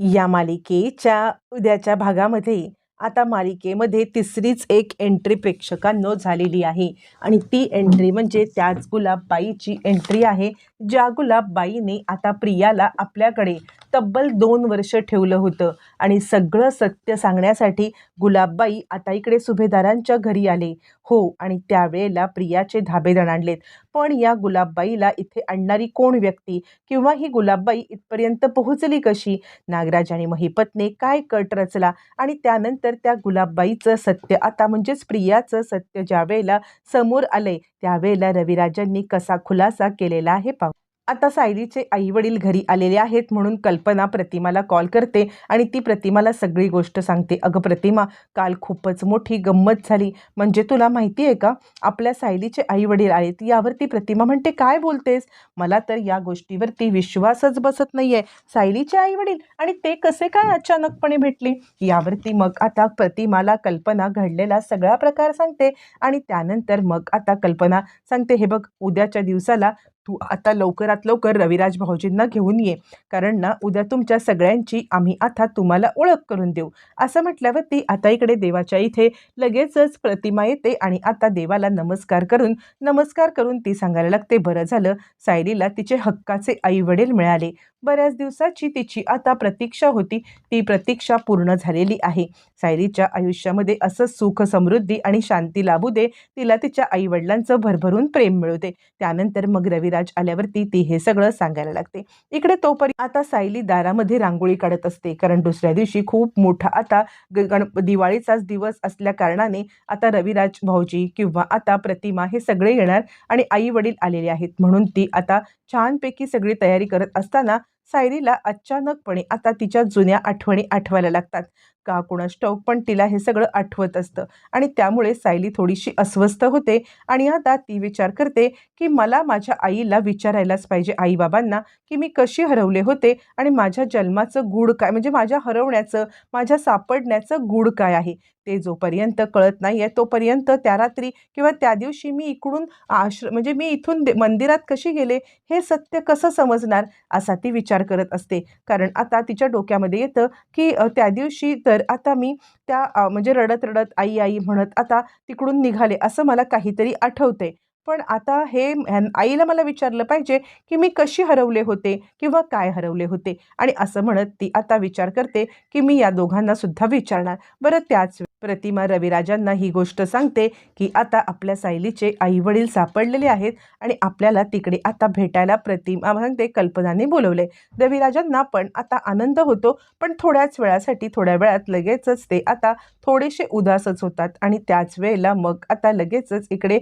या मालिकेच्या उद्याच्या भागामध्ये आता मालिकेमध्ये तिसरीच एक एंट्री प्रेक्षकांनो झालेली आहे. आणि ती एंट्री म्हणजे त्याच गुलाबबाईची एंट्री आहे ज्या गुलाबबाईने आता प्रियाला आपल्याकडे तब्बल दोन वर्ष ठेवलं होतं. आणि सगळं सत्य सांगण्यासाठी गुलाबबाई आता इकडे सुभेदारांच्या घरी आले. हो आणि त्यावेळेला प्रियाचे धाबे आणलेत. पण या गुलाबबाईला इथे आणणारी कोण व्यक्ती? किंवा ही गुलाबबाई इथपर्यंत पोहोचली कशी? नागराज आणि महिपतने काय कट रचला? आणि त्यानंतर त्या गुलाबबाईचं सत्य आता म्हणजेच प्रियाचं सत्य ज्या वेळेला समोर आलंय त्यावेळेला रविराजांनी कसा खुलासा केलेला आहे पाहू. आता सायलीचे आईवडील घरी आलेले आहेत म्हणून कल्पना प्रतिमाला कॉल करते आणि ती प्रतिमाला सगळी गोष्ट सांगते. अगं प्रतिमा काल खूपच मोठी गंमत झाली. म्हणजे तुला माहिती आहे का? आपल्या सायलीचे आईवडील आहेत यावरती प्रतिमा म्हणते काय बोलतेस? मला तर या गोष्टीवरती विश्वासच बसत नाही आहे सायलीचे आईवडील आणि ते कसे काय अचानकपणे भेटले? यावरती मग आता प्रतिमाला कल्पना घडलेला सगळा प्रकार सांगते आणि त्यानंतर मग आता कल्पना सांगते हे बघ उद्याच्या दिवसाला तू आता लवकरात लवकर रविराज भाऊजींना घेऊन ये. कारण ना उद्या तुमच्या सगळ्यांची आम्ही आता तुम्हाला ओळख करून देऊ. असं म्हटल्यावर ती आता इकडे देवाच्या इथे लगेचच प्रतिमा येते आणि आता देवाला नमस्कार करून नमस्कार करून ती सांगायला लागते. बरं झालं सायलीला तिचे हक्काचे आई वडील मिळाले. बऱ्याच दिवसाची तिची आता प्रतीक्षा होती. ती प्रतीक्षा पूर्ण झालेली आहे. सायलीच्या आयुष्यामध्ये असं सुख समृद्धी आणि शांती लाभू दे तिला तिच्या आईवडिलांचं भरभरून प्रेम मिळू दे त्यानंतर मग रविराज आल्यावरती ती हे सगळं सांगायला लागते. इकडे तोपर्यंत आता सायली दारामध्ये रांगोळी काढत असते. कारण दुसऱ्या दिवशी खूप मोठा आता ग- गण दिवाळीचाच दिवस असल्या कारणाने आता रविराज भाऊजी किंवा आता प्रतिमा हे सगळे येणार आणि आई वडील आलेले आहेत. म्हणून ती आता छानपैकी सगळी तयारी करत असताना सायरीला अचानकपणे आता तिच्या जुन्या आठवणी आठवायला लागतात. का कुणास ठाऊक पण तिला हे सगळं आठवत असतं. आणि त्यामुळे सायली थोडीशी अस्वस्थ होते आणि आता ती विचार करते की मला माझ्या आईला विचारायलाच पाहिजे आईबाबांना की मी कशी हरवले होते आणि माझ्या जन्माचं गूढ काय म्हणजे माझ्या हरवण्याचं माझ्या सापडण्याचं गूढ काय आहे. ते जोपर्यंत कळत नाही आहे तोपर्यंत त्या रात्री किंवा त्या दिवशी मी इकडून आश्र म्हणजे मी इथून दे- मंदिरात कशी गेले हे सत्य कसं समजणार असा ती विचार करत असते. कारण आता तिच्या डोक्यामध्ये येतं की त्या दिवशी तर आता मी त्या म्हणजे रडत रडत आई आई म्हणत आता तिकडून निघाले असं मला काहीतरी आठवते पण आता हे आईला मला विचारलं पाहिजे की मी कशी हरवले होते किंवा काय हरवले होते? आणि असं म्हणत ती आता विचार करते की मी या दोघांना सुद्धा विचारणार. बरं त्याच प्रतिमा रविराजांना ही गोष्ट सांगते की आता आपल्या सायलीचे आईवडील सापडलेले आहेत आणि आपल्याला तिकडे आता भेटायला प्रतिमा सांगते कल्पनाने बोलवले. रविराजांना पण आता आनंद होतो पण थोड्याच वेळासाठी थोड्या वेळात लगेचच ते आता थोडेसे उदासच होतात. आणि त्याच वेळेला मग आता लगेचच इकडे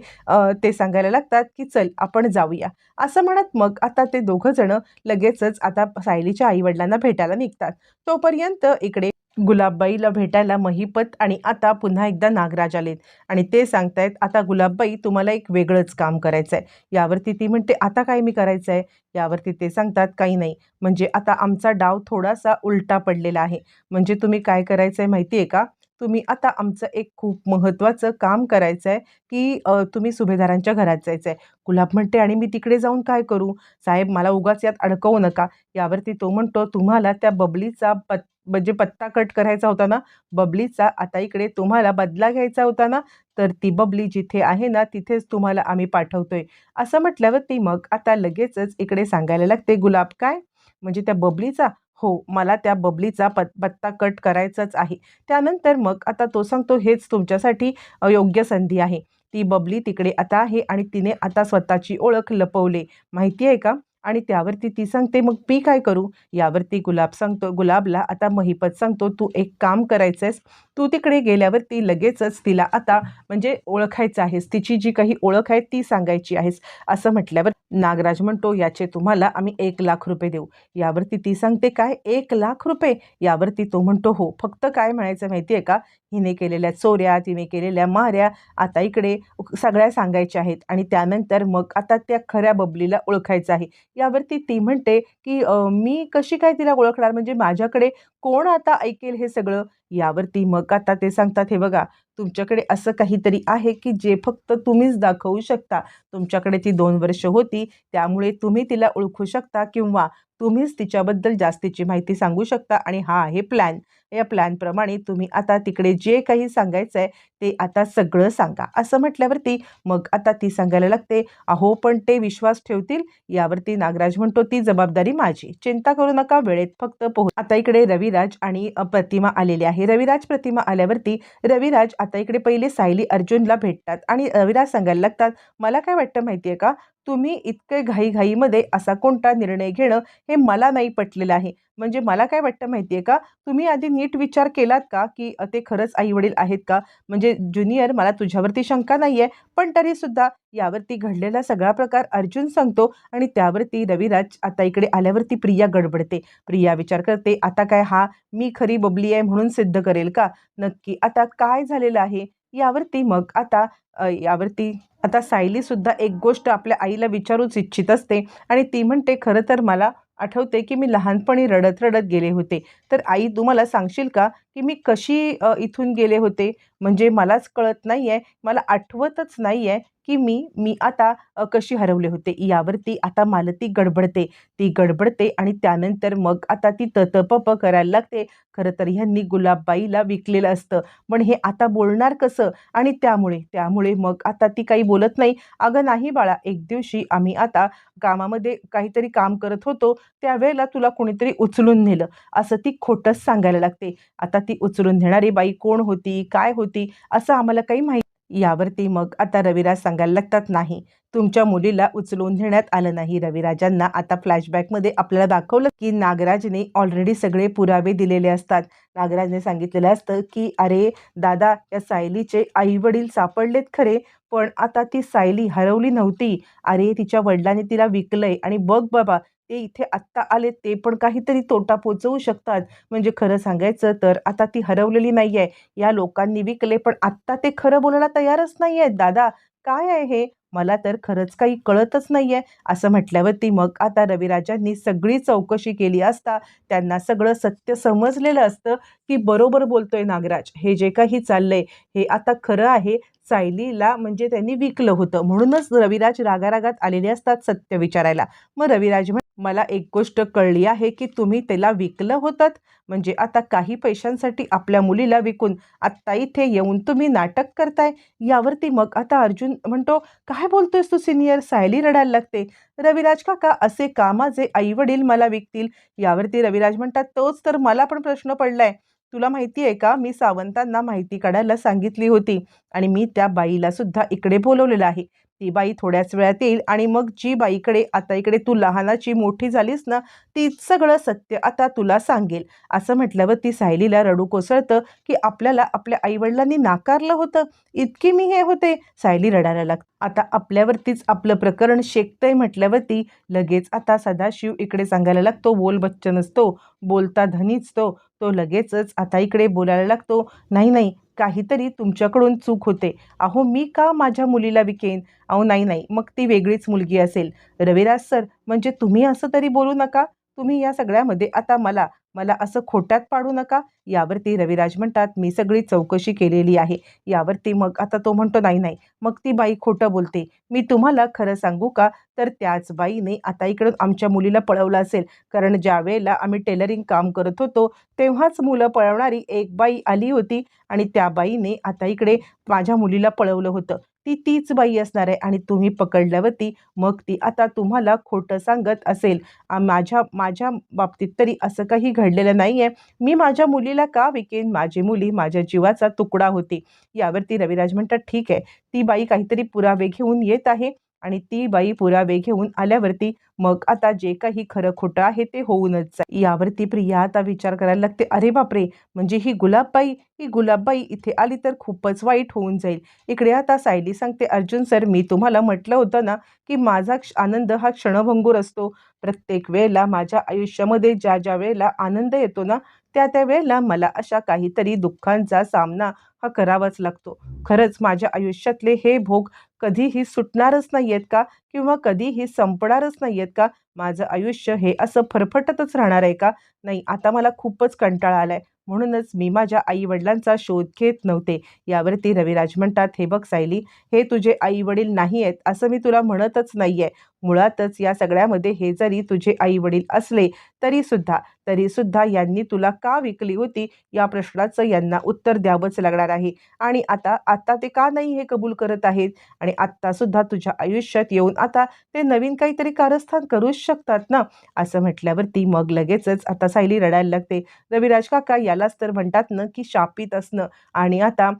ते सांगायला लागतात की चल आपण जाऊया. असं म्हणत मग आता ते दोघं जण लगेचच आता सायलीच्या आईवडिलांना भेटायला निघतात. तोपर्यंत इकडे गुलाबबाईला भेटायला महिपत आणि आता पुन्हा एकदा नागराज आलेत. आणि ते सांगतायत आता गुलाबबाई तुम्हाला एक वेगळंच काम करायचं आहे यावरती ती म्हणते आता काय मी करायचं आहे यावरती ते सांगतात काही नाही. म्हणजे आता आमचा डाव थोडासा उलटा पडलेला आहे. म्हणजे तुम्ही काय करायचं आहे माहिती आहे का? तुम्ही आता आमचं एक खूप महत्त्वाचं काम करायचं आहे की तुम्ही सुभेदारांच्या घरात जायचं आहे गुलाब म्हणते आणि मी तिकडे जाऊन काय करू? साहेब मला उगाच यात अडकवू नका. यावरती तो म्हणतो तुम्हाला त्या बबलीचा पत म्हणजे पत्ता कट करायचा होता ना बबलीचा आता इकडे तुम्हाला बदला घ्यायचा होता ना तर ती बबली जिथे आहे ना तिथेच तुम्हाला आम्ही पाठवतोय. असं म्हटल्यावर ती मग आता लगेचच इकडे सांगायला लागते गुलाब काय? म्हणजे त्या बबलीचा हो मला त्या बबलीचा पत पत्ता कट करायचाच आहे. त्यानंतर मग आता तो सांगतो हेच तुमच्यासाठी योग्य संधी आहे. ती बबली तिकडे आता आहे आणि तिने आता स्वतःची ओळख लपवले. माहिती आहे का? आणि त्यावरती ती सांगते मग मी काय करू? यावरती गुलाब सांगतो गुलाबला आता महिपत सांगतो तू एक काम करायचं आहेस तू तिकडे गेल्यावरती लगेचच तिला आता म्हणजे ओळखायचं आहेस. तिची जी काही ओळख आहे ती सांगायची आहेस. असं म्हटल्यावर नागराज म्हणतो याचे तुम्हाला आम्ही एक लाख रुपये देऊ. यावरती ती सांगते काय? एक लाख रुपये? यावरती तो म्हणतो हो फक्त काय म्हणायचं माहिती आहे का? हिने केलेल्या चोऱ्या तिने केलेल्या माऱ्या आता इकडे सगळ्या सांगायच्या आहेत आणि त्यानंतर मग आता त्या खऱ्या बबलीला ओळखायचं आहे. यावरती ती म्हणते की मी कशी काय तिला ओळखणार? म्हणजे माझ्याकडे कोण आता ऐकेल हे सगळं? यावरती मग आता ते सांगतात हे बघा तुमच्याकडे असं काहीतरी आहे की जे फक्त तुम्हीच दाखवू शकता. तुमच्याकडे ती दोन वर्ष होती त्यामुळे तुम्ही तिला ओळखू शकता किंवा तुम्हीच तिच्याबद्दल जास्तीची माहिती सांगू शकता. आणि हा आहे प्लॅन. या प्लॅनप्रमाणे तुम्ही आता तिकडे जे काही सांगायचं आहे ते आता सगळं सांगा. असं म्हटल्यावरती मग आता ती सांगायला लागते अहो पण ते विश्वास ठेवतील? यावरती नागराज म्हणतो ती जबाबदारी माझी. चिंता करू नका वेळेत फक्त पोहोच आता इकडे रविराज आणि प्रतिमा आलेली आहे. रविराज प्रतिमा आल्यावरती रविराज आता इकडे पहिले सायली अर्जुनला भेटतात आणि रविराज सांगायला लागतात मला काय वाटतं माहिती आहे का? तुम्ही इतके घाईघाईमध्ये असा कोणता निर्णय घेणं हे मला नाही पटलेलं आहे. म्हणजे मला काय वाटतं माहिती आहे का? तुम्ही आधी नीट विचार केलात का की ते खरंच आईवडील आहेत का? म्हणजे ज्युनियर मला तुझ्यावरती शंका नाही आहे पण तरीसुद्धा यावरती घडलेला सगळा प्रकार अर्जुन सांगतो आणि त्यावरती रविराज आता इकडे आल्यावरती प्रिया गडबडते. प्रिया विचार करते आता काय हा मी खरी बबली आहे म्हणून सिद्ध करेल का? नक्की आता काय झालेलं आहे? यावरती मग आता यावरती आता सायलीसुद्धा एक गोष्ट आपल्या आईला विचारूच इच्छित असते आणि ती म्हणते खरं तर मला आठवते की मी लहानपणी रडत रडत गेले होते. तर आई तू मला सांगशील का की मी कशी इथून गेले होते? म्हणजे मलाच कळत नाही आहे मला आठवतच नाही आहे की मी मी आता कशी हरवले होते. यावरती आता मालती गडबडते. ती गडबडते आणि त्यानंतर मग आता ती ततपप करायला लागते. खरं तर ह्यांनी गुलाबबाईला विकलेलं असतं. पण हे आता बोलणार कसं? आणि त्यामुळे त्यामुळे मग आता ती काही बोलत नाही. अगं नाही बाळा एक दिवशी आम्ही आता कामामध्ये काहीतरी काम करत होतो. त्यावेळेला तुला कोणीतरी उचलून नेलं. असं ती खोटंच सांगायला लागते. आता ती उचलून नेणारी बाई कोण होती काय होती असं आम्हाला काही माहिती यावरती मग आता रविराज सांगायला लागतात नाही तुमच्या मुलीला उचलून नेण्यात आलं नाही. रविराजांना आता फ्लॅशबॅकमध्ये आपल्याला दाखवलं की नागराजने ऑलरेडी सगळे पुरावे दिलेले असतात. नागराजने सांगितलेलं असतं की अरे दादा या सायलीचे आईवडील सापडलेत खरे पण आता ती सायली हरवली नव्हती. अरे तिच्या वडिलांनी तिला विकलंय आणि बघ बाबा ते इथे आत्ता आले ते पण काहीतरी तोटा पोचवू शकतात. म्हणजे खरं सांगायचं तर आता ती हरवलेली नाही आहे या लोकांनी विकले पण आत्ता ते खरं बोलायला तयारच नाही आहेत दादा काय आहे हे? मला तर खरंच काही कळतच नाही आहे असं म्हटल्यावरती मग आता रविराजांनी सगळी चौकशी केली असता त्यांना सगळं सत्य समजलेलं असतं की बरोबर बोलतोय नागराज. हे जे काही चाललंय हे आता खरं आहे. सायलीला म्हणजे त्यांनी विकलं होतं. म्हणूनच रविराज रागारागात आलेले असतात सत्य विचारायला. मग रविराज मला एक गोष्ट कळली आहे की तुम्ही त्याला विकलं होतात. म्हणजे आता काही पैशांसाठी आपल्या मुलीला विकून आत्ता इथे येऊन तुम्ही नाटक करताय. यावरती मग आता अर्जुन म्हणतो काय बोलतोयस तू सिनियर सायली रडायला लागते. रविराज काका असे का माझे आईवडील मला विकतील? यावरती रविराज म्हणतात तोच तर मला पण प्रश्न पडलाय. तुला माहिती आहे का? मी सावंतांना माहिती काढायला सांगितली होती आणि मी त्या बाईला सुद्धा इकडे बोलवलेलं आहे. ती बाई थोड्याच वेळात येईल आणि मग जी बाईकडे आता इकडे तू लहानाची मोठी झालीस ना ती सगळं सत्य आता तुला सांगेल. असं म्हटल्यावर ती सायलीला रडू कोसळतं की आपल्याला आपल्या आईवडिलांनी नाकारलं होतं. इतकी मी हे होते. सायली रडायला लागते. आता आपल्यावरतीच आपलं प्रकरण शेकतंय म्हटल्यावरती लगेच आता सदाशिव इकडे सांगायला लागतो. बोल बच्चन असतो बोलता धनीच तो. तो लगेचच आता इकडे बोलायला लागतो नाही नाही काहीतरी तुमच्याकडून चूक होते. अहो मी का माझ्या मुलीला विकेन? अहो नाही नाही मग ती वेगळीच मुलगी असेल. रविराज सर म्हणजे तुम्ही असं तरी बोलू नका? तुम्ही या सगळ्यामध्ये आता मला मला असं खोट्यात पाडू नका. यावरती रविराज म्हणतात मी सगळी चौकशी केलेली आहे. यावरती मग आता तो म्हणतो नाही नाही. मग ती बाई खोटं बोलते. मी तुम्हाला खरं सांगू का? तर त्याच बाईने आता इकडून आमच्या मुलीला पळवलं असेल. कारण ज्या वेळेला आम्ही टेलरिंग काम करत होतो तेव्हाच मुलं पळवणारी एक बाई आली होती आणि त्या बाईने आता इकडे माझ्या मुलीला पळवलं होतं. ती तीच बाई असणार आहे आणि तुम्ही पकडल्यावरती मग ती आता तुम्हाला खोटं सांगत असेल. माझ्या माझ्या बाबतीत तरी असं काही घडलेलं नाही आहे मी माझ्या मुलीला का विकेन? माझी मुली माझ्या जीवाचा तुकडा होती. यावरती रविराज म्हणतात ठीक आहे. ती बाई काहीतरी पुरावे घेऊन येत आहे. आणि ती बाई पुरावे घेऊन आल्यावरती मग आता जे काही खरं खोटं आहे ते होऊनच जाईल. यावरती प्रिया आता विचार करायला लागते अरे बापरे! म्हणजे ही गुलाबबाई ही गुलाबबाई इथे आली तर खूपच वाईट होऊन जाईल. इकडे आता सायली सांगते अर्जुन सर मी तुम्हाला म्हटलं होतं ना की माझा क्ष- आनंद हा क्षणभंगूर असतो. प्रत्येक वेळेला माझ्या आयुष्यामध्ये ज्या ज्या वेळेला आनंद येतो ना त्या त्या वेळेला मला अशा काहीतरी दुःखांचा सामना हा करावाच लागतो. खरंच माझ्या आयुष्यातले हे भोग कधीही सुटणारच नाही आहेत का? किंवा कधीही संपणारच नाही आहेत का? माझं आयुष्य हे असं फरफटतच राहणार आहे का? नाही आता मला खूपच कंटाळा आलाय. म्हणूनच मी माझ्या आई वडिलांचा शोध घेत नव्हते. यावरती रविराज म्हणतात हे बघ सायली हे तुझे आई वडील नाही आहेत असं मी तुला म्हणतच नाही आहे मुळातच या सगळ्यामध्ये हे जरी तुझे आई वडील असले तरीसुद्धा तरीसुद्धा यांनी तुला का विकली होती? या प्रश्नाचं यांना उत्तर द्यावंच लागणार आहे. आणि आता आता ते का नाही हे कबूल करत आहेत? आणि आत्तासुद्धा तुझ्या आयुष्यात येऊन आता ते नवीन काहीतरी कारस्थान करूच शकतात ना? असं म्हटल्यावरती मग लगेचच आता सायली रडायला लागते. रविराज काका यालाच तर म्हणतात ना की शापित असणं. आणि आता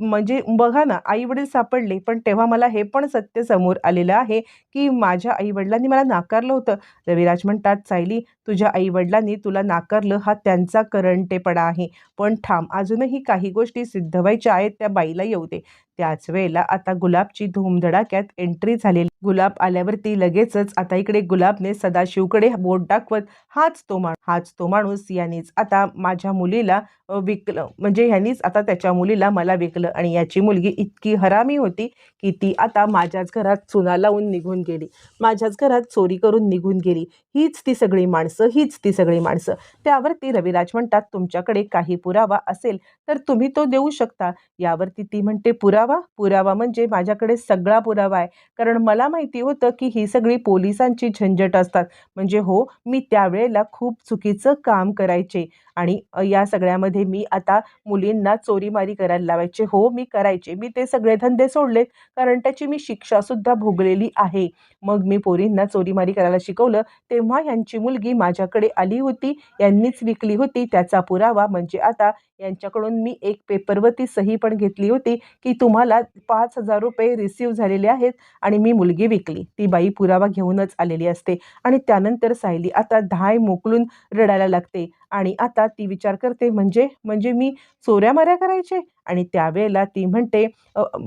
म्हणजे बघा ना आई वडील सापडले पण तेव्हा मला हे पण सत्य समोर आलेलं आहे की मा माझ्या आई वडिलांनी मला नाकारलं होतं. रविराज म्हणतात सायली तुझ्या आई वडिलांनी तुला नाकारलं हा त्यांचा करंटेपणा आहे. पण ठाम अजूनही काही गोष्टी सिद्ध व्हायच्या आहेत त्या बाईला येऊ दे. त्याच वेळेला आता गुलाबची धूमधडाक्यात एंट्री झालेली गुलाब आल्यावरती लगेचच आता इकडे गुलाबने सदाशिवकडे बोट दाखवत हाच तो माणूस हाच तो माणूस यांनीच आता माझ्या मुलीला विकलं. म्हणजे ह्यांनीच आता त्याच्या मुलीला मला विकलं आणि याची मुलगी इतकी हरामी होती की ती आता माझ्याच घरात चुना लावून निघून गेली. माझ्याच घरात चोरी करून निघून गेली. हीच ती सगळी माणसं हीच ती सगळी माणसं. त्यावरती रविराज म्हणतात तुमच्याकडे काही पुरावा असेल तर तुम्ही तो देऊ शकता. यावरती ती म्हणते पुरावा? पुरावा म्हणजे माझ्याकडे सगळा पुरावा आहे. कारण मला माहिती होतं की ही सगळी पोलिसांची झंझट असतात. म्हणजे हो मी त्यावेळेला खूप चुकीचं काम करायचे आणि या सगळ्यामध्ये मी आता मुलींना चोरीमारी करायला लावायचे. हो मी करायचे. मी ते सगळे धंदे सोडलेत. कारण त्याची मी शिक्षासुद्धा भोगलेली आहे. मग मी पोरींना चोरीमारी करायला शिकवलं. तेव्हा यांची मुलगी माझ्याकडे आली होती. यांनीच विकली होती. त्याचा पुरावा म्हणजे आता यांच्याकडून मी एक पेपरवरती सही पण घेतली होती की तुम्हाला पाच हजार रुपये रिसीव झालेले आहेत आणि मी मुलगी विकली. ती बाई पुरावा घेऊनच आलेली असते आणि त्यानंतर सायली आता धाय मोकलून रडायला लागते आणि आता ती विचार करते म्हणजे? म्हणजे मी चोऱ्या माऱ्या करायचे? आणि त्यावेळेला ती म्हणते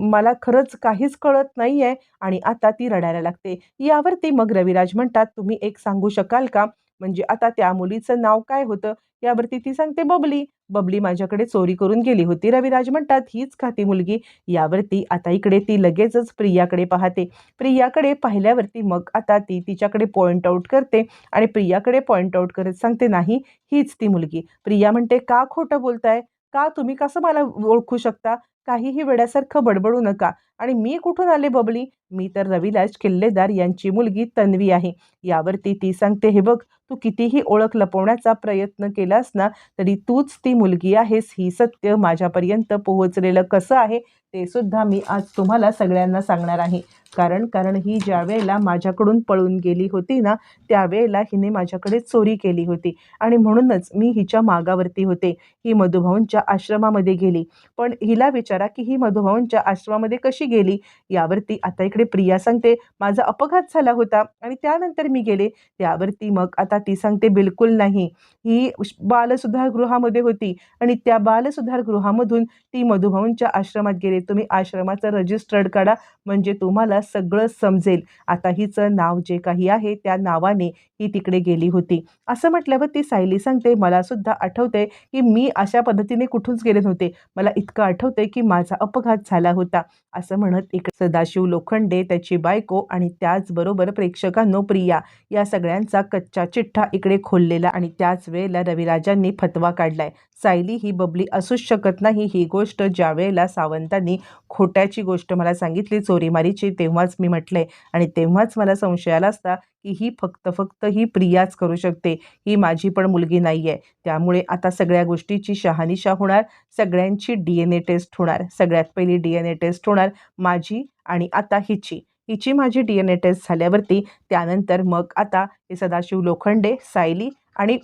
मला खरंच काहीच कळत नाही आहे आणि आता ती रडायला लागते. यावरती मग रविराज म्हणतात तुम्ही एक सांगू शकाल का? म्हणजे आता त्या मुलीचं नाव काय होतं? यावरती ती सांगते बबली. बबली माझ्याकडे चोरी करून गेली होती रविराज म्हणतात. हीच खाती मुलगी. यावरती आता इकडे ती लगेचच प्रियाकडे पाहते. प्रियाकडे पाहिल्यावरती मग आता ती तिच्याकडे पॉईंट आऊट करते आणि प्रियाकडे पॉईंट आऊट करत सांगते नाही हीच ती मुलगी. प्रिया म्हणते का खोटं बोलताय? का तुम्ही कसं मला ओळखू शकता? काहीही वेड्यासारखं बडबडू नका. आणि मी कुठून आले बबली? मी तर रविराज किल्लेदार यांची मुलगी तन्वी आहे. यावरती ती सांगते हे बघ तू कितीही ओळख लपवण्याचा प्रयत्न केलास ना तरी तूच ती मुलगी आहेस. ही सत्य माझ्यापर्यंत पोहोचलेलं कसं आहे ते सुद्धा मी आज तुम्हाला सगळ्यांना सांगणार आहे. कारण कारण ही ज्या वेळेला माझ्याकडून पळून गेली होती ना त्यावेळेला हिने माझ्याकडे चोरी केली होती. आणि म्हणूनच मी हिच्या मागावरती होते. ही मधुभाऊंच्या आश्रमामध्ये गेली. पण हिला विचारा की ही मधुभाऊंच्या आश्रमामध्ये कशी गेली. यावरती आता इकडे प्रिया सांगते माझा अपघात झाला होता आणि त्यानंतर मी गेले. त्यावरती मग आता ती सांगते बिलकुल नाही. ही बालसुधारगृहामध्ये होती आणि त्या बालसुधारगृहामधून ती मधुभाऊंच्या आश्रमात गेले. तुम्ही आश्रमाचं रजिस्टर्ड काढा म्हणजे तुम्हाला सगळं समजेल. आता हिचं नाव जे काही आहे त्या नावाने ही तिकडे गेली होती. असं म्हटल्यावर ती सायली सांगते मला सुद्धा आठवते की मी अशा पद्धतीने कुठूनच गेले नव्हते. मला इतकं आठवते की माझा अपघात झाला होता. असं म्हणत इकडे सदाशिव लोखंडे त्याची बायको आणि त्याचबरोबर प्रेक्षकांनो प्रिया या सगळ्यांचा कच्चा चिठ्ठा इकडे खोललेला आणि त्याच वेळेला रविराजांनी फतवा काढलाय. सायली ही बबली असूच शकत नाही ही गोष्ट ज्या वेळेला सावंतांनी खोट्याची गोष्ट मला सांगितली चोरीमारीची तेव्हाच मी म्हटले आणि तेव्हाच मला संशय आला असता की ही फक्त फक्त ही प्रियाच करू शकते. ही माझी पण मुलगी नाही आहे त्यामुळे आता सगळ्या गोष्टीची शहानिशा होणार. सगळ्यांची डी एन ए टेस्ट होणार. सगळ्यात पहिली डी एन ए टेस्ट होणार माझी आणि आता हिची. हिची माझी डी एन ए टेस्ट झाल्यावरती त्यानंतर मग आता हे सदाशिव लोखंडे सायली आणि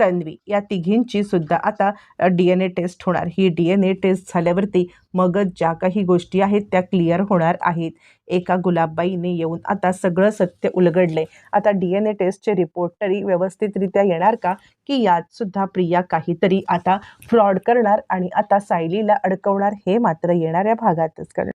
तन्वी या तिघींची सुद्धा आता डी एन ए टेस्ट होणार. ही डी एन ए टेस्ट झाल्यावरती मगच ज्या काही गोष्टी आहेत त्या क्लिअर होणार आहेत. एका गुलाबबाईने येऊन आता सगळं सत्य उलगडले आता डी एन ए टेस्टचे रिपोर्ट तरी व्यवस्थितरित्या येणार का? की यात सुद्धा प्रिया काहीतरी आता फ्रॉड करणार आणि आता सायलीला अडकवणार हे मात्र येणाऱ्या भागातच. करणार